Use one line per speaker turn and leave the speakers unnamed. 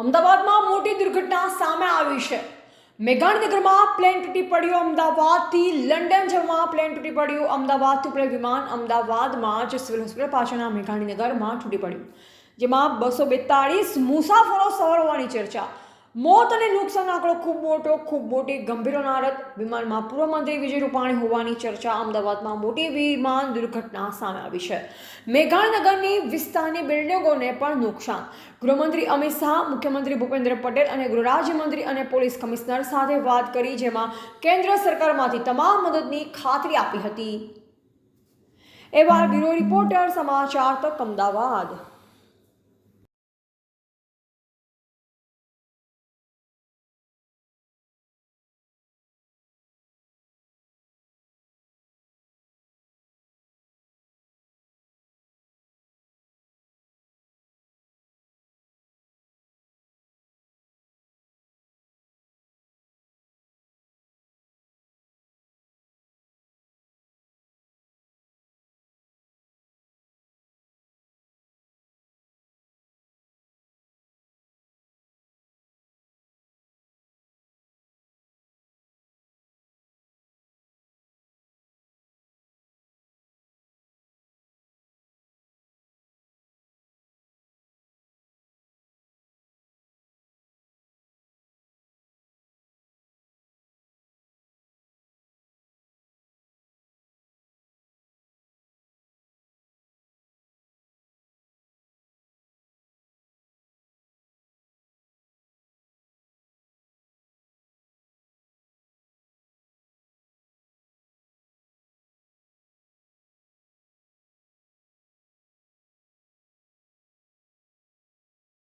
અમદાવાદમાં મોટી દુર્ઘટના સામે આવી છે. મેઘાણનગરમાં પ્લેન તૂટી પડ્યું અમદાવાદથી, લંડન જવામાં પ્લેન તૂટી પડ્યું અમદાવાદથી ઉપડેલ વિમાન અમદાવાદમાં જ સિવિલ હોસ્પિટલ પાછળના મેઘાણીનગરમાં તૂટી પડ્યું. જેમાં બસો બેતાળીસ મુસાફરો સવાર હોવાની ચર્ચા મોત અને નુકસાન આંકડો ખૂબ મોટો, ખૂબ મોટી ગંભીર હોનારત વિમાનમાં પૂર્વ મંત્રી વિજય રૂપાણી હોવાની ચર્ચા અમદાવાદમાં મોટી વિમાન દુર્ઘટના સામે આવી છે. મેઘાણીનગરની વિસ્તારની બિલ્ડિંગોને પણ નુકસાન. ગૃહમંત્રી અમિત શાહ, મુખ્યમંત્રી ભૂપેન્દ્ર પટેલ અને ગૃહરાજ્યમંત્રી અને પોલીસ કમિશનર સાથે વાત કરી, જેમાં કેન્દ્ર સરકારમાંથી તમામ મદદની ખાતરી આપી હતી. એવા બ્યુરો રિપોર્ટર, સમાચાર તક અમદાવાદ.